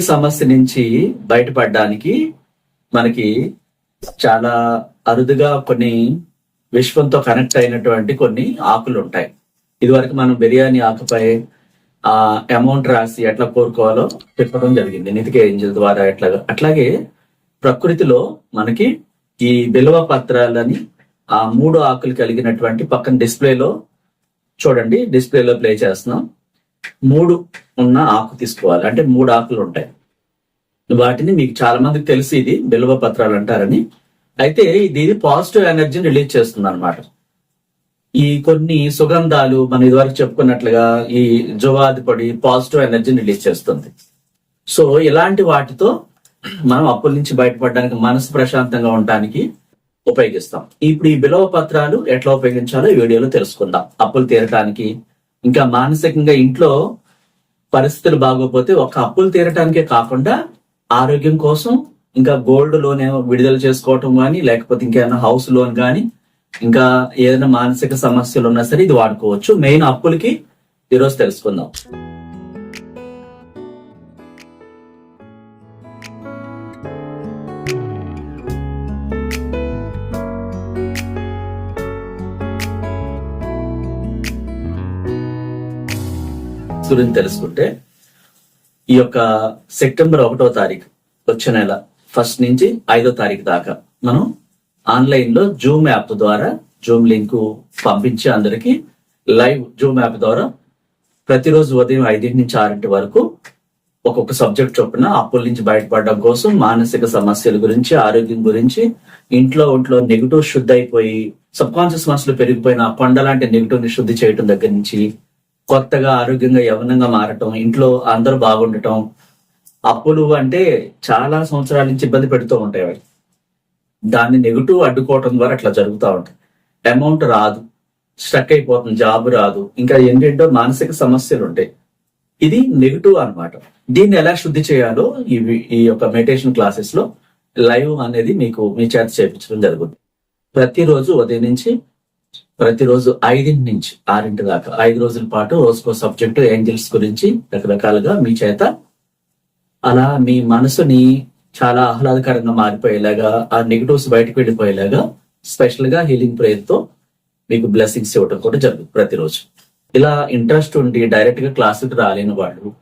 సమస్య నుంచి బయటపడడానికి మనకి చాలా అరుదుగా కొన్ని విశ్వంతో కనెక్ట్ అయినటువంటి కొన్ని ఆకులు ఉంటాయి. ఇదివరకు మనం బిర్యానీ ఆకుపై ఆ అమౌంట్ రాసి ఎట్లా కోరుకోవాలో చెప్పడం జరిగింది. నితికే ఏంజల్ ద్వారా ఎట్లా? అట్లాగే ప్రకృతిలో మనకి ఈ బిల్వ పత్రాలని ఆ మూడు ఆకులు కలిగినటువంటి పక్కన డిస్ప్లేలో చూడండి. డిస్ప్లేలో ప్లే చేస్తున్నాం. మూడు ఉన్న ఆకు తీసుకోవాలి. అంటే మూడు ఆకులు ఉంటాయి. వాటిని మీకు చాలా మందికి తెలిసి ఇది బిల్వ పత్రాలు అంటారని. అయితే ఇది పాజిటివ్ ఎనర్జీని రిలీజ్ చేస్తుంది అనమాట ఈ కొన్ని సుగంధాలు మనం ఇదివరకు చెప్పుకున్నట్లుగా ఈ జువాది పొడి పాజిటివ్ ఎనర్జీని రిలీజ్ చేస్తుంది. సో ఇలాంటి వాటితో మనం అప్పుల నుంచి బయటపడడానికి మనసు ప్రశాంతంగా ఉండడానికి ఉపయోగిస్తాం. ఇప్పుడు ఈ బిలవ పత్రాలు ఎట్లా ఉపయోగించాలో ఈ వీడియోలో తెలుసుకుందాం. అప్పులు తీరటానికి ఇంకా మానసికంగా ఇంట్లో పరిస్థితులు బాగోకపోతే ఒక అప్పులు తీరటానికే కాకుండా ఆరోగ్యం కోసం ఇంకా గోల్డ్ లోన్ ఏమో విడుదల చేసుకోవటం కానీ లేకపోతే ఇంకేమైనా హౌస్ లోన్ కానీ ఇంకా ఏదైనా మానసిక సమస్యలు ఉన్నా సరే ఇది వాడుకోవచ్చు. మెయిన్ అప్పులకి ఈరోజు తెలుసుకుందాం. గురించి తెలుసుకుంటే ఈ యొక్క సెప్టెంబర్ ఒకటో తారీఖు వచ్చే నెల ఫస్ట్ నుంచి ఐదో తారీఖు దాకా మనం ఆన్లైన్లో జూమ్ యాప్ ద్వారా జూమ్ లింక్ పంపించి అందరికి లైవ్ జూమ్ యాప్ ద్వారా ప్రతిరోజు ఉదయం ఐదింటి నుంచి ఆరింటి వరకు ఒక్కొక్క సబ్జెక్ట్ చొప్పున అప్పుల నుంచి బయటపడడం కోసం మానసిక సమస్యల గురించి ఆరోగ్యం గురించి ఇంట్లో ఒంట్లో నెగిటివ్ శుద్ధి అయిపోయి సబ్ కాన్షియస్ మనసులో పెరిగిపోయిన కొండ లాంటి నెగిటివ్ని శుద్ధి చేయటం దగ్గర నుంచి కొత్తగా ఆరోగ్యంగా యవనంగా మారటం ఇంట్లో అందరూ బాగుండటం అప్పులు అంటే చాలా సంవత్సరాల నుంచి ఇబ్బంది పెడుతూ ఉంటాయి అవి. దాన్ని నెగిటివ్ అడ్డుకోవటం ద్వారా అట్లా జరుగుతూ ఉంటాయి. అమౌంట్ రాదు స్ట్రక్ అయిపోతుంది జాబ్ రాదు ఇంకా ఏంటంటే మానసిక సమస్యలు ఉంటాయి. ఇది నెగిటివ్ అన్నమాట. దీన్ని ఎలా శుద్ధి చేయాలో ఇవి ఈ యొక్క మెడిటేషన్ క్లాసెస్లో లైవ్ అనేది మీకు మీ చేత చేపించడం జరుగుతుంది. ప్రతిరోజు ఉదయం నుంచి ప్రతిరోజు ఐదింటి నుంచి ఆరింటి దాకా. ఐదు రోజుల పాటు రోజుకో సబ్జెక్టు ఏంజల్స్ గురించి రకరకాలుగా మీ చేత అలా మీ మనసుని చాలా ఆహ్లాదకరంగా మారిపోయేలాగా ఆ నెగిటివ్స్ బయటకు వెళ్ళిపోయేలాగా స్పెషల్గా హీలింగ్ ప్రేయర్తో మీకు బ్లెస్సింగ్స్ ఇవ్వడం కూడా జరుగుతుంది ప్రతిరోజు. ఇలా ఇంట్రెస్ట్ ఉండి డైరెక్ట్గా క్లాసుకి రాలేని వాళ్ళు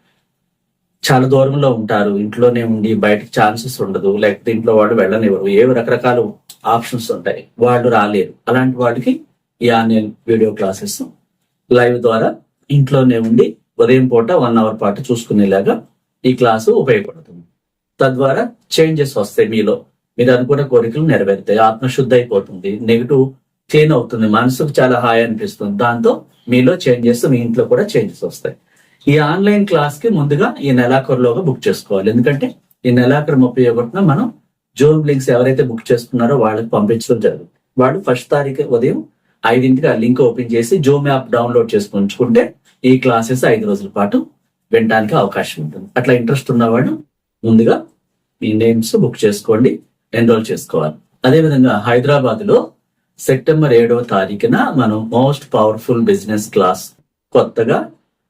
చాలా దూరంలో ఉంటారు. ఇంట్లోనే ఉండి బయటకు ఛాన్సెస్ ఉండదు. లేకపోతే ఇంట్లో వాళ్ళు వెళ్ళనివ్వరు. ఏవి రకరకాల ఆప్షన్స్ ఉంటాయి. వాళ్ళు రాలేరు. అలాంటి వాళ్ళకి ఈ ఆన్లైన్ వీడియో క్లాసెస్ లైవ్ ద్వారా ఇంట్లోనే ఉండి ఉదయం పూట వన్ అవర్ పాటు చూసుకునేలాగా ఈ క్లాసు ఉపయోగపడుతుంది. తద్వారా చేంజెస్ వస్తాయి మీలో. మీరు అనుకున్న కోరికలు నెరవేరుతాయి. ఆత్మశుద్ధి అయిపోతుంది నెగిటివ్ క్లీన్ అవుతుంది. మనసుకు చాలా హాయి అనిపిస్తుంది. దాంతో మీలో చేంజెస్ మీ ఇంట్లో కూడా చేంజెస్ వస్తాయి. ఈ ఆన్లైన్ క్లాస్కి ముందుగా ఈ నెలాఖరులోగా బుక్ చేసుకోవాలి. ఎందుకంటే ఈ నెలాఖరు ముప్పై ఒకటిన మనం జూమ్ లింక్స్ ఎవరైతే బుక్ చేసుకున్నారో వాళ్ళకి పంపించడం జరుగుతుంది. వాళ్ళు ఫస్ట్ తారీఖు ఉదయం ఐదింటికి ఆ లింక్ ఓపెన్ చేసి జూమ్ యాప్ డౌన్లోడ్ చేసుకుంటే ఈ క్లాసెస్ ఐదు రోజుల పాటు వినడానికి అవకాశం ఉంటుంది. అట్లా ఇంట్రెస్ట్ ఉన్నవాడు ముందుగా మీ నేమ్స్ బుక్ చేసుకోండి ఎన్రోల్ చేసుకోవాలి. అదేవిధంగా హైదరాబాద్లో సెప్టెంబర్ ఏడవ తారీఖున మనం మోస్ట్ పవర్ఫుల్ బిజినెస్ క్లాస్ కొత్తగా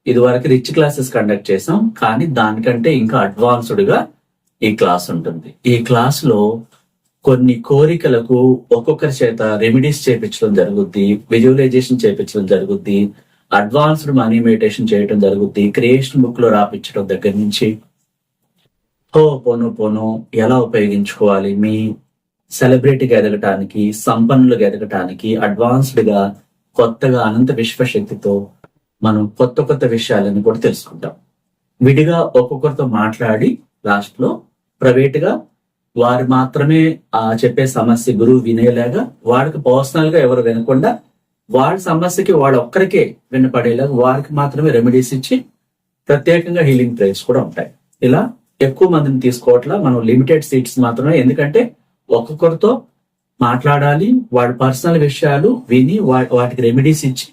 ఇదివరకు రిచ్ క్లాసెస్ కండక్ట్ చేసాం కానీ దానికంటే ఇంకా అడ్వాన్స్డ్గా ఈ క్లాస్ ఉంటుంది. ఈ క్లాస్లో కొన్ని కోరికలకు ఒక్కొక్కరి చేత రెమెడీస్ చేపించడం జరుగుద్ది విజువలైజేషన్ చేపించడం జరుగుద్ది అడ్వాన్స్డ్ మనీ మెడిటేషన్ చేయడం జరుగుద్ది క్రియేషన్ బుక్లో రాపించడం దగ్గర నుంచి. హో పోను పోను ఎలా ఉపయోగించుకోవాలి? మీ సెలబ్రిటీగా ఎదగటానికి సంపన్నులుగా ఎదగటానికి అడ్వాన్స్డ్గా కొత్తగా అనంత విశ్వశక్తితో మనం కొత్త కొత్త విషయాలను కూడా తెలుసుకుంటాం. విడిగా ఒక్కొక్కరితో మాట్లాడి లాస్ట్లో ప్రైవేట్గా వారు మాత్రమే ఆ చెప్పే సమస్య గురువు వినేలాగా వాడికి పర్సనల్గా ఎవరు వినకుండా వాడి సమస్యకి వాడు ఒక్కరికే వినపడేలాగా వారికి మాత్రమే రెమెడీస్ ఇచ్చి ప్రత్యేకంగా హీలింగ్ ప్రేయర్స్ కూడా ఉంటాయి. ఇలా ఎక్కువ మందిని తీసుకోవట్లా మనం లిమిటెడ్ సీట్స్ మాత్రమే. ఎందుకంటే ఒక్కొక్కరితో మాట్లాడాలి వాడి పర్సనల్ విషయాలు విని వాటికి రెమెడీస్ ఇచ్చి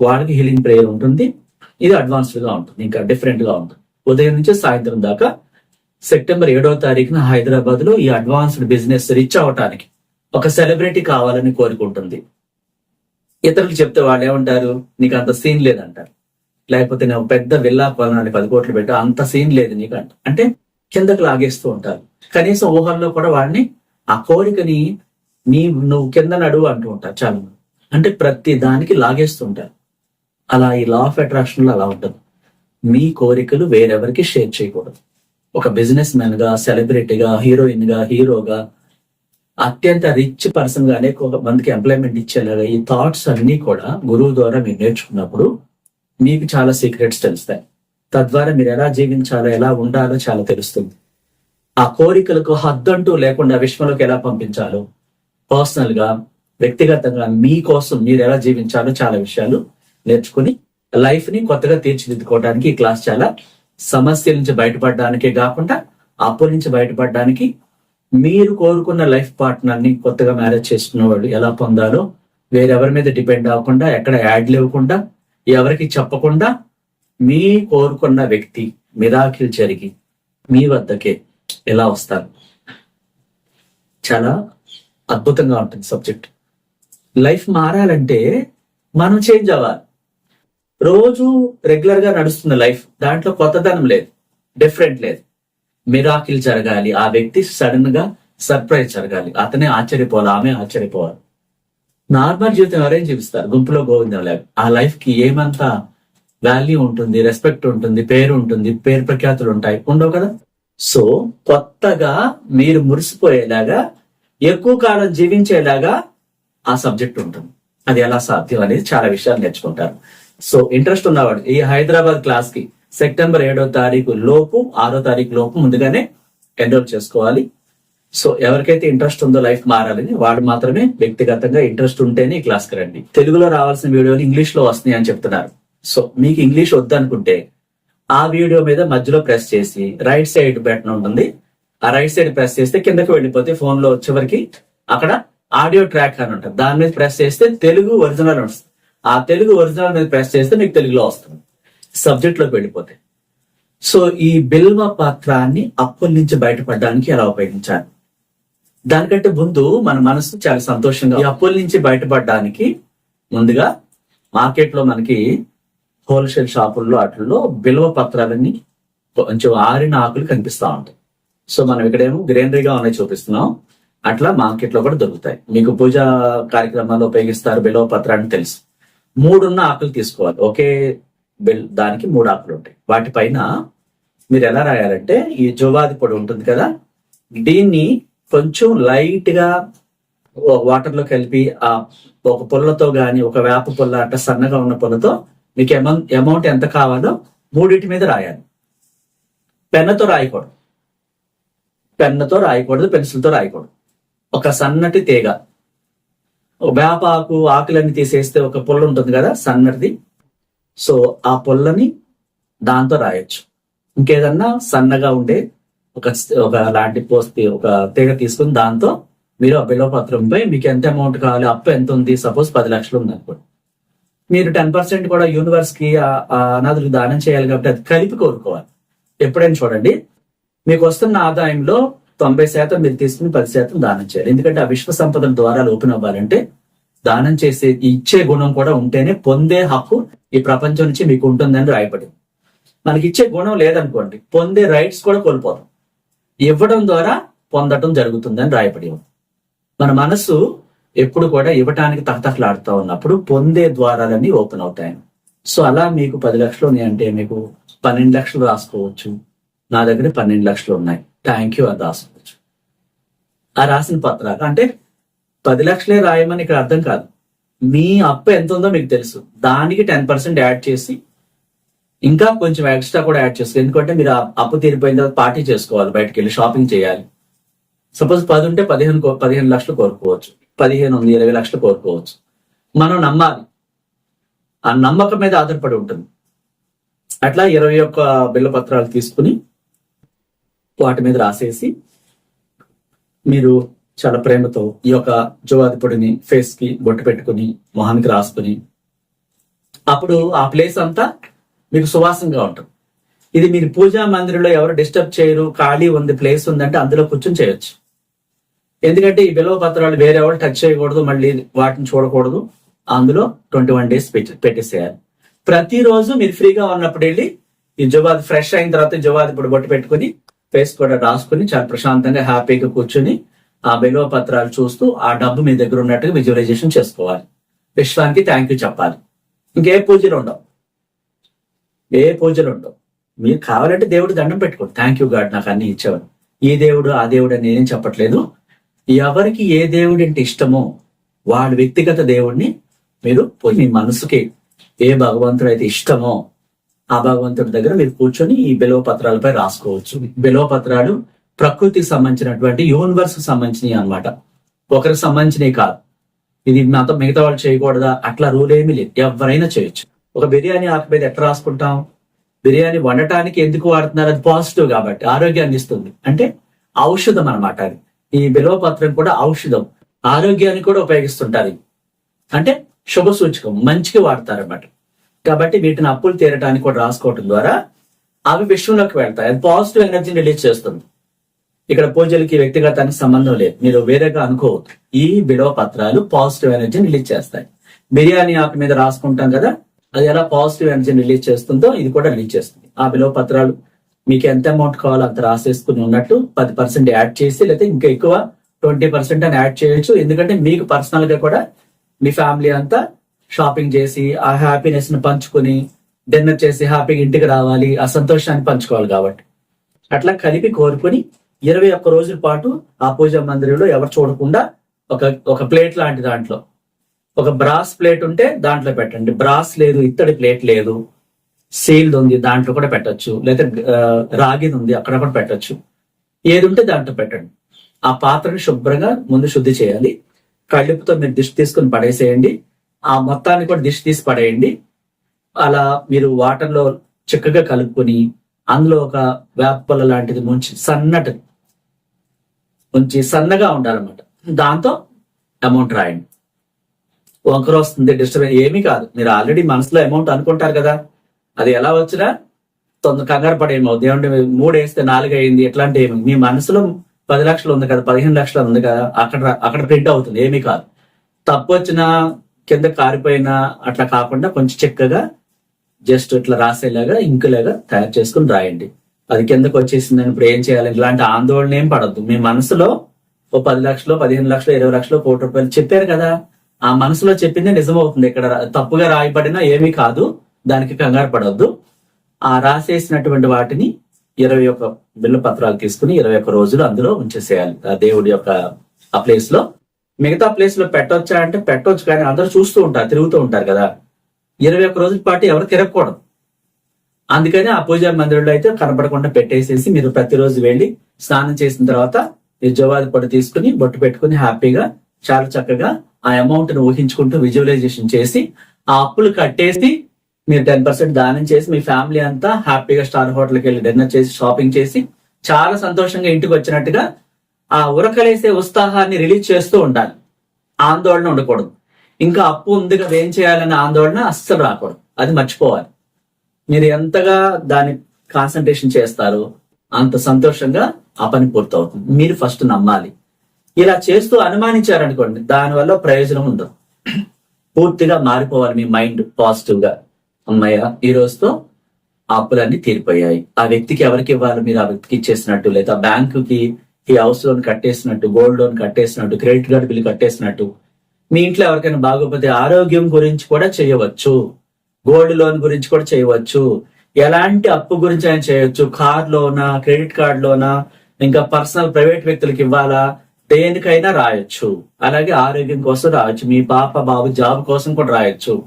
వాళ్ళకి హీలింగ్ ప్రేయర్ ఉంటుంది. ఇది అడ్వాన్స్డ్గా ఉంటుంది ఇంకా డిఫరెంట్గా ఉంటుంది. ఉదయం నుంచి సాయంత్రం దాకా సెప్టెంబర్ ఏడవ తారీఖున హైదరాబాద్లో ఈ అడ్వాన్స్డ్ బిజినెస్ రీచ్ అవటానికి ఒక సెలబ్రిటీ కావాలని కోరుకుంటుంది. ఇతరులకు చెప్తే వాళ్ళు ఏమంటారు? నీకు అంత సీన్ లేదంటారు. లేకపోతే నేను పెద్ద విల్లా కొనాలి పది కోట్లు పెట్టా అంత సీన్ లేదు నీకు అంట. అంటే కిందకు లాగేస్తూ ఉంటారు. కనీసం ఊహల్లో కూడా వాడిని ఆ కోరికని నీ నువ్వు కింద నడువు అంటూ ఉంటారు చాలా అంటే ప్రతి దానికి లాగేస్తూ ఉంటారు. అలా ఈ లా ఆఫ్ అట్రాక్షన్లో అలా ఉంటుంది మీ కోరికలు వేరెవరికి షేర్ చేయకూడదు. ఒక బిజినెస్ మ్యాన్గా సెలబ్రిటీగా హీరోయిన్గా హీరోగా అత్యంత రిచ్ పర్సన్గా అనేక మందికి ఎంప్లాయ్మెంట్ ఇచ్చేలాగా ఈ థాట్స్ అన్ని కూడా గురువు ద్వారా మీరు నేర్చుకున్నప్పుడు మీకు చాలా సీక్రెట్స్ తెలుస్తాయి. తద్వారా మీరు ఎలా జీవించాలో ఎలా ఉండాలో చాలా తెలుస్తుంది. ఆ కోరికలకు హద్దంటూ లేకుండా విశ్వంలోకి ఎలా పంపించాలో పర్సనల్గా వ్యక్తిగతంగా మీకోసం మీరు ఎలా జీవించాలో చాలా విషయాలు నేర్చుకుని లైఫ్ని కొత్తగా తీర్చిదిద్దుకోవడానికి ఈ క్లాస్ చాలా సమస్య నుంచి బయటపడడానికే కాకుండా అప్పుల నుంచి బయటపడడానికి మీరు కోరుకున్న లైఫ్ పార్ట్నర్ని కొత్తగా మ్యారేజ్ చేసుకున్న వాళ్ళు ఎలా పొందాలో వేరెవరి మీద డిపెండ్ అవ్వకుండా ఎక్కడ యాడ్లు ఇవ్వకుండా ఎవరికి చెప్పకుండా మీ కోరుకున్న వ్యక్తి మిరాకిల్ జరిగి మీ వద్దకే ఎలా వస్తారు? చాలా అద్భుతంగా ఉంటుంది సబ్జెక్ట్. లైఫ్ మారాలంటే మనం చేంజ్ అవ్వాలి. రోజు రెగ్యులర్గా నడుస్తున్న లైఫ్ దాంట్లో కొత్తదనం లేదు. డిఫరెంట్ లేదు. మిరాకిల్ జరగాలి. ఆ వ్యక్తి సడన్గా సర్ప్రైజ్ జరగాలి. అతనే ఆశ్చర్యపోవాలి. ఆమె ఆశ్చర్యపోవాలి. నార్మల్ జీవితం ఎవరైనా జీవిస్తారు. గుంపులో గోవిందం లేదు ఆ లైఫ్కి ఏమంత వాల్యూ ఉంటుంది రెస్పెక్ట్ ఉంటుంది పేరు ఉంటుంది పేరు ప్రఖ్యాతులు ఉంటాయి. ఉండవు కదా? సో కొత్తగా మీరు మురిసిపోయేలాగా ఎక్కువ కాలం జీవించేలాగా ఆ సబ్జెక్ట్ ఉంటుంది. అది ఎలా సాధ్యం అనేది చాలా విషయాలు నేర్చుకుంటారు. సో ఇంట్రెస్ట్ ఉన్నవాడు. ఈ హైదరాబాద్ క్లాస్కి సెప్టెంబర్ ఏడో తారీఖు లోపు ఆరో తారీఖు లోపు ముందుగానే ఎన్రోల్ చేసుకోవాలి. సో ఎవరికైతే ఇంట్రెస్ట్ ఉందో లైఫ్ మారాలని వాడు మాత్రమే వ్యక్తిగతంగా ఇంట్రెస్ట్ ఉంటేనే ఈ క్లాస్కి రండి. తెలుగులో రావాల్సిన వీడియోలు ఇంగ్లీష్లో వస్తున్నాయి అని చెప్తున్నారు. సో మీకు ఇంగ్లీష్ వద్దనుకుంటే ఆ వీడియో మీద మధ్యలో ప్రెస్ చేసి రైట్ సైడ్ బటన్ ఉంటుంది. ఆ రైట్ సైడ్ ప్రెస్ చేస్తే కిందకి వెళ్ళిపోతే ఫోన్లో వచ్చేవరకు అక్కడ ఆడియో ట్రాక్ అని ఉంటుంది. దాని మీద ప్రెస్ చేస్తే తెలుగు ఒరిజినల్ వస్తుంది ఆ తెలుగు ఒరిజినల్ మీద ప్రెస్ చేస్తే మీకు తెలుగులో వస్తుంది. సబ్జెక్ట్లోకి వెళ్ళిపోతే. సో ఈ బిల్వ పాత్రాన్ని అప్పుల నుంచి బయటపడడానికి ఎలా ఉపయోగించాలి. దానికంటే ముందు మన మనసు చాలా సంతోషంగా ఈ అప్పుల నుంచి బయటపడడానికి ముందుగా మార్కెట్లో మనకి హోల్సేల్ షాపుల్లో వాటిల్లో బిల్వ పత్రాలన్నీ కొంచెం ఆరిన ఆకులు కనిపిస్తా ఉంటాయి. సో మనం ఇక్కడేమో గ్రీనరీగా ఉన్నాయి చూపిస్తున్నాం. అట్లా మార్కెట్లో కూడా దొరుకుతాయి. మీకు పూజా కార్యక్రమాల్లో ఉపయోగిస్తారు బిల్వ పత్రాన్ని తెలుసు. మూడున్న ఆకులు తీసుకోవాలి. ఒకే బిల్ దానికి మూడు ఆకులు ఉంటాయి. వాటిపైన మీరు ఎలా రాయాలంటే ఈ జోవాది పొడి ఉంటుంది కదా దీన్ని కొంచెం లైట్గా కలిపి ఆ ఒక పుల్లతో గాని ఒక వేప పుల్ల అంటే సన్నగా ఉన్న పుల్లతో మీకు అమౌంట్ అమౌంట్ ఎంత కావాలో మూడింటి మీద రాయాలి. పెన్నతో రాయకూడదు. పెన్నతో రాయకూడదు పెన్సిల్తో రాయకూడదు. ఒక సన్నటి తీగ. వేపాకు ఆకులన్నీ తీసేస్తే ఒక పుల్ల ఉంటుంది కదా సన్నటిది. సో ఆ పుల్లని దాంతో రాయొచ్చు. ఇంకేదన్నా సన్నగా ఉండే ఒక ఒక లాంటి పోస్తే ఒక తీగ తీసుకుని దాంతో మీరు ఆ బిలవపత్రంపై మీకు ఎంత అమౌంట్ కావాలి అప్పు ఎంత ఉంది సపోజ్ పది లక్షలు ఉంది అనుకోండి మీరు టెన్ పర్సెంట్ కూడా యూనివర్స్కి ఆ అనాథులకు దానం చేయాలి కాబట్టి అది కలిపి కోరుకోవాలి. ఎప్పుడైనా చూడండి. మీకు వస్తున్న ఆదాయంలో తొంభై శాతం మీరు తీసుకుని పది శాతం దానం చేయాలి. ఎందుకంటే ఆ విశ్వ సంపదల ద్వారాలు ఓపెన్ అవ్వాలంటే దానం చేసే ఇచ్చే గుణం కూడా ఉంటేనే పొందే హక్కు ఈ ప్రపంచం నుంచి మీకు ఉంటుందని రాయబడింది. మనకి ఇచ్చే గుణం లేదనుకోండి పొందే రైట్స్ కూడా కోల్పోతాం. ఇవ్వడం ద్వారా పొందడం జరుగుతుందని రాయబడి ఉంది మన మనసు ఎప్పుడు కూడా ఇవ్వటానికి తహతహలాడుతూ ఉన్నప్పుడు పొందే ద్వారాలన్నీ ఓపెన్ అవుతాయి సో అలా మీకు పది లక్షలు ఉన్నాయి అంటే మీకు పన్నెండు లక్షలు రాసుకోవచ్చు. నా దగ్గర పన్నెండు లక్షలు ఉన్నాయి. థ్యాంక్ యూ అని ఆ రాసిన పత్రాలు అంటే పది లక్షలే రాయమని ఇక్కడ అర్థం కాదు. మీ అప్పు ఎంత ఉందో మీకు తెలుసు. దానికి టెన్ పర్సెంట్ యాడ్ చేసి ఇంకా కొంచెం ఎక్స్ట్రా కూడా యాడ్ చేసుకోవాలి ఎందుకంటే మీరు అప్పు తీరిపోయిన తర్వాత పార్టీ చేసుకోవాలి బయటకు వెళ్ళి షాపింగ్ చేయాలి. సపోజ్ పది ఉంటే పదిహేను పదిహేను లక్షలు కోరుకోవచ్చు. పదిహేను ఉంది ఇరవై లక్షలు కోరుకోవచ్చు. మనం నమ్మాలి. ఆ నమ్మకం మీద ఆధారపడి ఉంటుంది. అట్లా ఇరవై ఒక్క బిల్ల పత్రాలు తీసుకుని వాటి మీద రాసేసి మీరు చాలా ప్రేమతో ఈ యొక్క జువాది పొడిని ఫేస్కి బొట్టు పెట్టుకుని మొహానికి రాసుకుని అప్పుడు ఆ ప్లేస్ అంతా మీకు సువాసంగా ఉంటుంది. ఇది మీరు పూజా మందిరంలో ఎవరు డిస్టర్బ్ చేయరు ఖాళీ ఉంది ప్లేస్ ఉందంటే అందులో కూర్చొని చేయొచ్చు. ఎందుకంటే ఈ బిలవ పత్రాలు వేరే ఎవరు టచ్ చేయకూడదు మళ్ళీ వాటిని చూడకూడదు. అందులో ట్వంటీ వన్ డేస్ పెట్టేసేయాలి. ప్రతిరోజు మీరు ఫ్రీగా ఉన్నప్పుడు వెళ్ళి ఈ జవాది ఫ్రెష్ అయిన తర్వాత జవాది ఇప్పుడు బొట్టు పెట్టుకుని ఫేస్ కూడా రాసుకుని చాలా ప్రశాంతంగా హ్యాపీగా కూర్చుని ఆ విలువ పత్రాలు చూస్తూ ఆ డబ్బు మీ దగ్గర ఉన్నట్టుగా విజువలైజేషన్ చేసుకోవాలి. విశ్వానికి థ్యాంక్ యూ చెప్పాలి. ఇంకే పూజలు ఉండవు. ఏ పూజలు ఉండవు. మీరు కావాలంటే దేవుడు దండం పెట్టుకోండి. థ్యాంక్ యూ గాడ్ నాకు అన్ని ఇచ్చేవాడు. ఈ దేవుడు ఆ దేవుడు అని నేనేం చెప్పట్లేదు. ఎవరికి ఏ దేవుడు అంటే ఇష్టమో వాడి వ్యక్తిగత దేవుడిని మీరు మీ మనసుకి ఏ భగవంతుడు అయితే ఇష్టమో ఆ భగవంతుడి దగ్గర మీరు కూర్చొని ఈ బిలవ పత్రాలపై రాసుకోవచ్చు. బిలవ పత్రాలు ప్రకృతికి సంబంధించినటువంటి యూనివర్స్ సంబంధించినవి అన్నమాట. ఒకరికి సంబంధించినవి కాదు. ఇది నాతో మిగతా వాళ్ళు చేయకూడదా? అట్లా రూల్ ఏమీ లేదు. ఎవరైనా చేయొచ్చు. ఒక బిర్యానీ ఆకు మీద ఎట్లా రాసుకుంటాం? బిర్యానీ వండటానికి ఎందుకు వాడుతున్నారు? అది పాజిటివ్ కాబట్టి ఆరోగ్యాన్ని ఇస్తుంది అంటే ఔషధం అన్నమాట అది. ఈ బిలవ పత్రం కూడా ఔషధం. ఆరోగ్యాన్ని కూడా ఉపయోగిస్తుంటారు. అంటే శుభ సూచకం మంచిగా వాడతారన్నమాట. కాబట్టి వీటిని అప్పులు తీరటానికి కూడా రాసుకోవటం ద్వారా అవి విశ్వంలోకి వెళ్తాయి. అది పాజిటివ్ ఎనర్జీని రిలీజ్ చేస్తుంది. ఇక్కడ పూజలకి వ్యక్తిగతానికి సంబంధం లేదు. మీరు వేరేగా అనుకోవద్దు. ఈ బిడవ పత్రాలు పాజిటివ్ ఎనర్జీని రిలీజ్ చేస్తాయి. బిర్యానీ ఆకు మీద రాసుకుంటాం కదా అది ఎలా పాజిటివ్ ఎనర్జీని రిలీజ్ చేస్తుందో ఇది కూడా రిలీజ్ చేస్తుంది. ఆ బిలో పత్రాలు మీకు ఎంత అమౌంట్ కావాలో అంత రాసేసుకుని ఉన్నట్టు పది పర్సెంట్ యాడ్ చేసి లేకపోతే ఇంకా ఎక్కువ ట్వంటీ పర్సెంట్ అని యాడ్ చేయొచ్చు. ఎందుకంటే మీకు పర్సనల్గా కూడా మీ ఫ్యామిలీ అంతా షాపింగ్ చేసి ఆ హ్యాపీనెస్ని పంచుకొని డిన్నర్ చేసి హ్యాపీగా ఇంటికి రావాలి ఆ సంతోషాన్ని పంచుకోవాలి కాబట్టి. అట్లా కలిపి కోరుకొని ఇరవై ఒక్క రోజుల పాటు ఆ పూజా మందిరంలో ఎవరు చూడకుండా ఒక ఒక ప్లేట్ లాంటి దాంట్లో ఒక బ్రాస్ ప్లేట్ ఉంటే దాంట్లో పెట్టండి. బ్రాస్ లేదు ఇత్తడి ప్లేట్ లేదు. సీల్డ్ ఉంది దాంట్లో కూడా పెట్టచ్చు. లేదా రాగిది ఉంది అక్కడ కూడా పెట్టచ్చు. ఏది ఉంటే దాంట్లో పెట్టండి. ఆ పాత్రని శుభ్రంగా ముందు శుద్ధి చేయాలి. కళ్ళుపుతో మీరు దిష్టి తీసుకుని పడేసేయండి. ఆ మొత్తాన్ని కూడా దిష్టి తీసి పడేయండి. అలా మీరు వాటర్లో చక్కగా కలుపుకొని అందులో ఒక వేపల లాంటిది ముంచి సన్నటి ఉంచి సన్నగా ఉండాలన్నమాట. దాంతో అమౌంట్ రాయండి. వంకర వస్తుంది డిస్టర్బెన్స్ ఏమీ కాదు. మీరు ఆల్రెడీ మనసులో అమౌంట్ అనుకుంటారు కదా. అది ఎలా వచ్చినా తొందర కంగారు పడేమో దేవుడి మూడు వేస్తే నాలుగు అయింది ఎట్లాంటి ఏమి? మీ మనసులో పది లక్షలు ఉంది కదా పదిహేను లక్షలు ఉంది కదా అక్కడ అక్కడ ప్రింట్ అవుతుంది. ఏమీ కాదు. తప్పు వచ్చినా కింద కారిపోయినా అట్లా కాకుండా కొంచెం చెక్కగా జస్ట్ ఇట్లా రాసేలాగా ఇంకులాగా తయారు చేసుకుని రాయండి. అది కిందకు వచ్చేసిందని ఇప్పుడు ఏం చేయాలి? ఇలాంటి ఆందోళన ఏం పడద్దు. మీ మనసులో ఓ పది లక్షలు పదిహేను లక్షలు ఇరవై లక్షలు కోటి రూపాయలు చెప్పారు కదా. ఆ మనసులో చెప్పిందే నిజమవుతుంది. ఇక్కడ తప్పుగా రాయబడినా ఏమీ కాదు. దానికి కంగారు పడవద్దు ఆ రాసేసినటువంటి వాటిని ఇరవై ఒక్క బిల్లు పత్రాలు తీసుకుని ఇరవై ఒక్క రోజులు అందులో ఉంచేసేయాలి. ఆ దేవుడి యొక్క ఆ ప్లేస్లో. మిగతా ప్లేస్లో పెట్టొచ్చా అంటే పెట్టొచ్చు కానీ అందరూ చూస్తూ ఉంటారు తిరుగుతూ ఉంటారు కదా. ఇరవై ఒక్క రోజుల పాటు ఎవరు తిరగకూడదు. అందుకని ఆ పూజా మందిరంలో అయితే కనపడకుండా పెట్టేసేసి మీరు ప్రతిరోజు వెళ్ళి స్నానం చేసిన తర్వాత ఈ జవాది పొడి తీసుకుని బొట్టు పెట్టుకుని హ్యాపీగా చాలా చక్కగా ఆ అమౌంట్ను ఊహించుకుంటూ విజువలైజేషన్ చేసి ఆ అప్పులు కట్టేసి మీరు టెన్ పర్సెంట్ దానం చేసి మీ ఫ్యామిలీ అంతా హ్యాపీగా స్టార్ హోటల్కి వెళ్ళి డిన్నర్ చేసి షాపింగ్ చేసి చాలా సంతోషంగా ఇంటికి వచ్చినట్టుగా ఆ ఉరకలేసే ఉత్సాహాన్ని రిలీజ్ చేస్తూ ఉండాలి. ఆందోళన ఉండకూడదు. ఇంకా అప్పు ఉంది కదా ఏం చేయాలనే ఆందోళన అస్సలు రాకూడదు. అది మర్చిపోవాలి. మీరు ఎంతగా దాన్ని కాన్సన్ట్రేషన్ చేస్తారో అంత సంతోషంగా ఆ పని పూర్తవుతుంది. మీరు ఫస్ట్ నమ్మాలి. ఇలా చేస్తూ అనుమానించారనుకోండి దానివల్ల ప్రయోజనం ఉండదు. పూర్తిగా మారిపోవాలి మీ మైండ్ పాజిటివ్గా అమ్మయ్య ఈ రోజుతో అప్పులన్నీ తీరిపోయాయి. ఆ వ్యక్తికి ఎవరికి ఇవ్వాలి? మీరు ఆ వ్యక్తికి ఇచ్చేసినట్టు లేదా బ్యాంకుకి ఈ హౌస్ లోన్ కట్టేసినట్టు గోల్డ్ లోన్ కట్టేసినట్టు క్రెడిట్ కార్డు బిల్లు కట్టేసినట్టు మీ ఇంట్లో ఎవరికైనా బాగోపోతే ఆరోగ్యం గురించి కూడా చేయవచ్చు. గోల్డ్ లోన్ గురించి కూడా చేయవచ్చు. ఎలాంటి అప్పు గురించి ఆయన చేయొచ్చు. కార్ లోనా క్రెడిట్ కార్డ్ లోనా ఇంకా పర్సనల్ ప్రైవేట్ వ్యక్తులకు ఇవ్వాలా? దేనికైనా రాయొచ్చు. అలాగే ఆరోగ్యం కోసం రాయొచ్చు. మీ పాప బాబు జాబ్ కోసం కూడా రాయొచ్చు.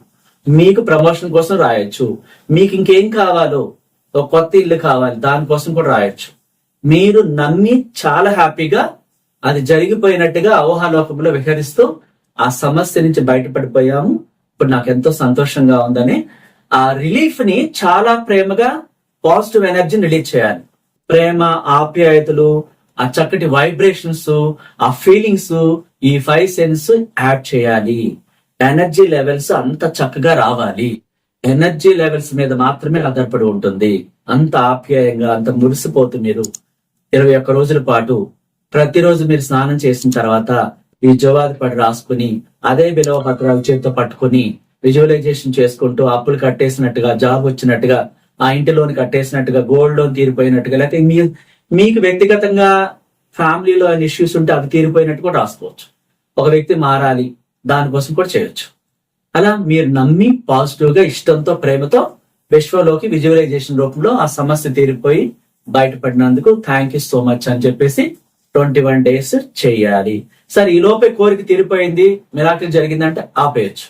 మీకు ప్రమోషన్ కోసం రాయొచ్చు. మీకు ఇంకేం కావాలో ఒక కొత్త ఇల్లు కావాలి దానికోసం కూడా రాయొచ్చు. మీరు నమ్మి చాలా హ్యాపీగా అది జరిగిపోయినట్టుగా అవహాలోకంలో విహరిస్తూ ఆ సమస్య నుంచి బయటపడిపోయాము. ఇప్పుడు నాకు ఎంతో సంతోషంగా ఉందని ఆ రిలీఫ్ని చాలా ప్రేమగా పాజిటివ్ ఎనర్జీ రిలీజ్ చేయాలి. ప్రేమ ఆప్యాయతలు ఆ చక్కటి వైబ్రేషన్స్ ఆ ఫీలింగ్స్ ఈ ఫైవ్ సెన్స్ యాడ్ చేయాలి. ఎనర్జీ లెవెల్స్ అంత చక్కగా రావాలి. ఎనర్జీ లెవెల్స్ మీద మాత్రమే ఆధారపడి ఉంటుంది. అంత ఆప్యాయంగా అంత మురిసిపోతు మీరు ఇరవై ఒక్క రోజుల పాటు ప్రతిరోజు మీరు స్నానం చేసిన తర్వాత ఈ జవాది పడి రాసుకుని అదే విలువ పత్రాలు చేతితో పట్టుకుని విజువలైజేషన్ చేసుకుంటూ అప్పులు కట్టేసినట్టుగా జాబ్ వచ్చినట్టుగా ఆ ఇంటి లోన్ కట్టేసినట్టుగా గోల్డ్ లోన్ తీరిపోయినట్టుగా లేకపోతే మీ మీకు వ్యక్తిగతంగా ఫ్యామిలీలో ఇష్యూస్ ఉంటే అవి తీరిపోయినట్టు కూడా రాసుకోవచ్చు. ఒక వ్యక్తి మారాలి దానికోసం కూడా చేయొచ్చు. అలా మీరు నమ్మి పాజిటివ్గా ఇష్టంతో ప్రేమతో విశ్వలోకి విజువలైజేషన్ రూపంలో ఆ సమస్య తీరిపోయి బయటపడినందుకు థ్యాంక్ యూ సో మచ్ అని చెప్పేసి ట్వంటీ వన్ డేస్ చేయాలి. సరే ఈ లోపే కోరిక తీరిపోయింది మిరాకిల్ జరిగిందంటే ఆపేయచ్చు.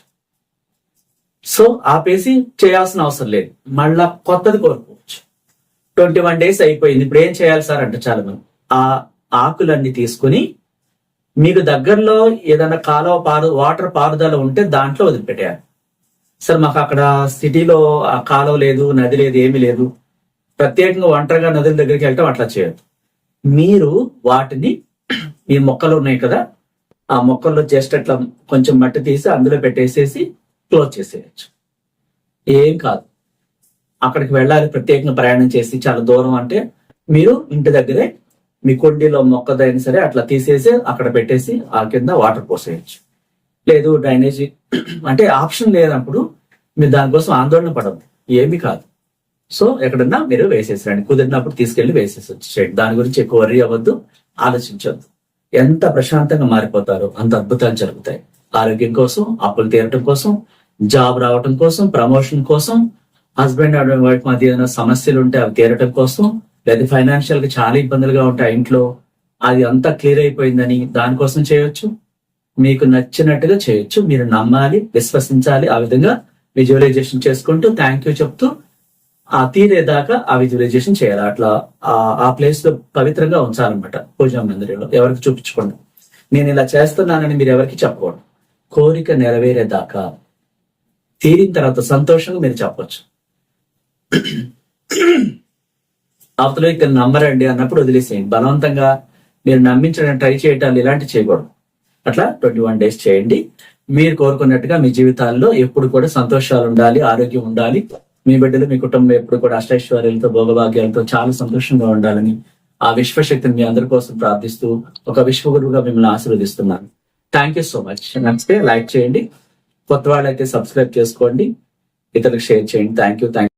సో ఆపేసి చేయాల్సిన అవసరం లేదు. మళ్ళా కొత్తది కోరుకోవచ్చు ట్వంటీ వన్ డేస్ అయిపోయింది. ఇప్పుడు ఏం చేయాలి సార్ అంటే చాలా మనం. ఆ ఆకులన్నీ తీసుకుని మీకు దగ్గరలో ఏదైనా కాలువ పారు వాటర్ పారుదల ఉంటే దాంట్లో వదిలిపెట్టారు సార్ మాకు అక్కడ సిటీలో ఆ కాలువ లేదు నది లేదు ఏమీ లేదు. ప్రత్యేకంగా ఒంటరిగా నదుల దగ్గరికి వెళ్ళటం అట్లా చేయొద్దు. మీరు వాటిని ఈ మొక్కలు ఉన్నాయి కదా ఆ మొక్కల్లో జస్ట్ అట్లా కొంచెం మట్టి తీసి అందులో పెట్టేసేసి క్లోజ్ చేసేయచ్చు. ఏం కాదు. అక్కడికి వెళ్ళాలి ప్రత్యేకంగా ప్రయాణం చేసి చాలా దూరం అంటే మీరు ఇంటి దగ్గరే మీ కొండిలో మొక్కదైనా సరే అట్లా తీసేసి అక్కడ పెట్టేసి ఆ కింద వాటర్ పోసేయచ్చు. లేదు డ్రైనేజీ అంటే ఆప్షన్ లేనప్పుడు మీరు దానికోసం ఆందోళన పడద్దు ఏమీ కాదు. సో ఎక్కడన్నా మీరు వేసేసరండి కుదిరినప్పుడు తీసుకెళ్ళి వేసేసి వచ్చేయండి దాని గురించి ఎక్కువ వరి అవ్వద్దు ఆలోచించొద్దు. ఎంత ప్రశాంతంగా మారిపోతారో అంత అద్భుతాలు జరుగుతాయి. ఆరోగ్యం కోసం అప్పులు తీరటం కోసం జాబ్ రావటం కోసం ప్రమోషన్ కోసం హస్బెండ్ అండ్ వైఫ్ మధ్య ఏదైనా సమస్యలు ఉంటే అవి తీరటం కోసం లేదా ఫైనాన్షియల్గా చాలా ఇబ్బందులుగా ఉంటాయి ఇంట్లో అది అంతా క్లియర్ అయిపోయిందని దానికోసం చేయొచ్చు. మీకు నచ్చినట్టుగా చేయొచ్చు. మీరు నమ్మాలి విశ్వసించాలి ఆ విధంగా విజువలైజేషన్ చేసుకుంటూ థ్యాంక్ యూ చెప్తూ ఆ తీరేదాకా ఆ విజువలైజేషన్ చేయాలి. అట్లా ఆ- ప్లేస్లో పవిత్రంగా ఉంచాలన్నమాట పూజా మందిరంలో ఎవరికి చూపించకుండా. నేను ఇలా చేస్తున్నానని మీరు ఎవరికి చెప్పకూడదు. కోరిక నెరవేరేదాకా తీరిన తర్వాత సంతోషంగా మీరు చెప్పొచ్చు. అవతల ఇక్కడ నమ్మరండి అన్నప్పుడు వదిలేసేయండి. బలవంతంగా మీరు నమ్మించడానికి ట్రై చేయటాలు ఇలాంటి చేయకూడదు. అట్లా ట్వంటీ వన్ డేస్ చేయండి. మీరు కోరుకున్నట్టుగా మీ జీవితాల్లో ఎప్పుడు కూడా సంతోషాలు ఉండాలి ఆరోగ్యం ఉండాలి. మీ బిడ్డలు మీ కుటుంబం ఎప్పుడు కూడా అష్టైశ్వర్యాలతో భోగభాగ్యాలతో చాలా సంతోషంగా ఉండాలని ఆ విశ్వశక్తిని మీ అందరి కోసం ప్రార్థిస్తూ ఒక విశ్వగురువుగా మిమ్మల్ని ఆశీర్వదిస్తున్నాను. థ్యాంక్ యూ సో మచ్ నచ్చితే లైక్ చేయండి. కొత్త వాళ్ళైతే సబ్స్క్రైబ్ చేసుకోండి. ఇతరులకు షేర్ చేయండి. Thank you thank